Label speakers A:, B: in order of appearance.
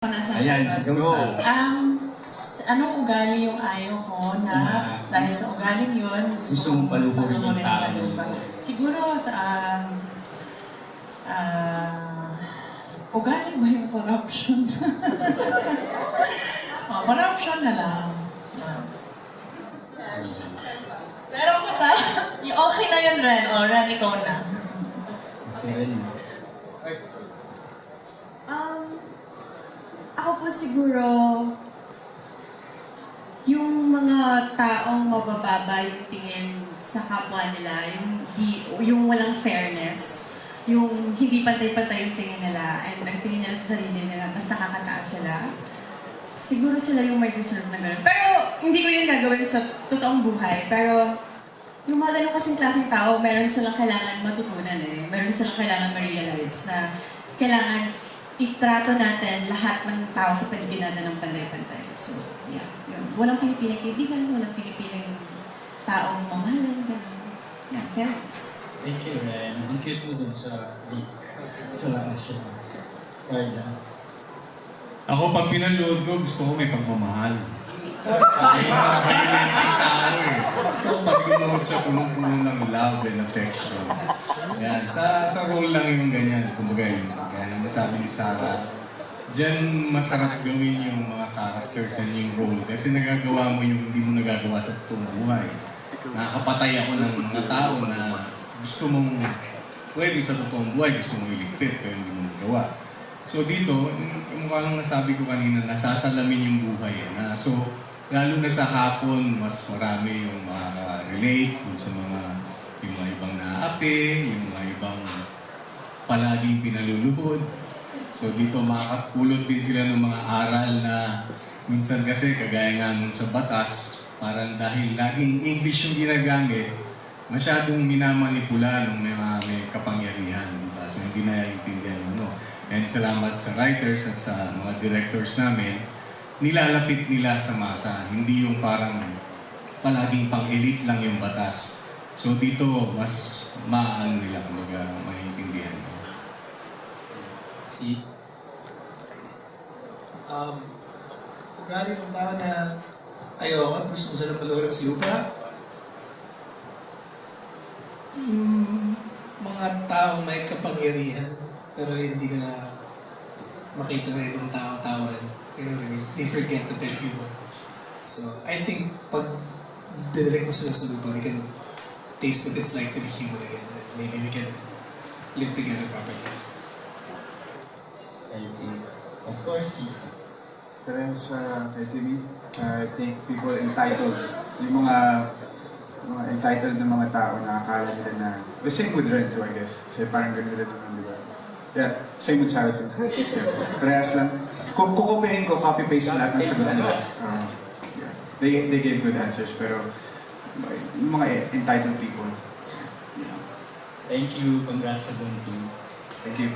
A: Ayan, go.
B: Um, s- anong ugali yung ayaw ko na
A: Na-
B: dahil sa ugaling yun, gusto,
A: mong paluhurin yung
B: paluhurin sa
A: tao.
B: lupa? Siguro sa um, ah, ugali ba yung corruption? oh, corruption na lang. Yeah. Pero kata, y- okay na yun, Ren. O, Ren, ikaw na.
A: Kasi rin,
C: Um, ako po siguro, yung mga taong mabababa yung tingin sa kapwa nila, yung, yung walang fairness, yung hindi pantay-pantay yung tingin nila, and ang tingin nila sa sarili nila, mas nakakataas sila, siguro sila yung may deserve na gano'n. Pero hindi ko yun gagawin sa totoong buhay, pero yung mga ganun kasing klaseng tao, meron silang kailangan matutunan eh. Meron silang kailangan ma-realize na kailangan itrato natin lahat ng tao sa paligid natin ng pantay-pantay. So, yeah. Yun. Walang pinipiling kaibigan, walang pinipiling taong mamahalan, gano'n. Yeah, fairness.
A: Thank you, Ren. Ang cute mo dun sa sa relasyon. Carla.
D: Ako, pag pinanood ko, gusto ko may pagmamahal. Ay, nakakalimit yung tao. Gusto ko pag pinunood siya punong-puno ng love and affection. Yan, sa, sa role lang yung ganyan. Kumbaga yun, kaya naman ni Sarah, Diyan masarap gawin yung mga characters and yung role kasi nagagawa mo yung hindi mo nagagawa sa totoong buhay. Nakakapatay ako ng mga tao na gusto mong pwede sa totoong buhay, gusto mong iligpit pero hindi mo magawa. So dito, mukha lang nasabi ko kanina, nasasalamin yung buhay. Eh, na, so, lalo na sa hapon, mas marami yung makaka-relate dun sa mga, yung mga ibang naapi, yung mga ibang palaging pinaluluhod. So dito makakapulot din sila ng mga aral na minsan kasi kagaya nga nung sa batas, parang dahil laging English yung ginagamit, masyadong minamanipula ng mga may kapangyarihan. Diba? So hindi na intindihan ano. And salamat sa writers at sa mga directors namin, nilalapit nila sa masa. Hindi yung parang palaging pang-elite lang yung batas. So dito, mas maano nila, kumbaga, maintindihan.
A: Si
E: um, ugali ng tao na ayoko, gusto ko sila palurin sa lupa. Mm, mga taong may kapangyarihan, pero hindi ka na makita na ibang tao-tao rin. You know what I mean? They forget that they're human. So, I think pag dinalik mo sila sa lupa, we can taste what it's like to be human again. And maybe we can live together properly.
A: Of course,
F: Pero sa KTV, I think people entitled, yung mga mga entitled na mga tao na akala nila na, well, same with Ren too, I guess. Kasi parang ganun rin naman, di ba? Yeah, same with Sarah too. Yeah. Parehas lang. Kung kukupihin ko, copy-paste lahat ng sagot nila. Um, yeah. They, they gave good answers, pero mga entitled people, you know,
A: Thank you. Congrats sa buong team.
F: thank you.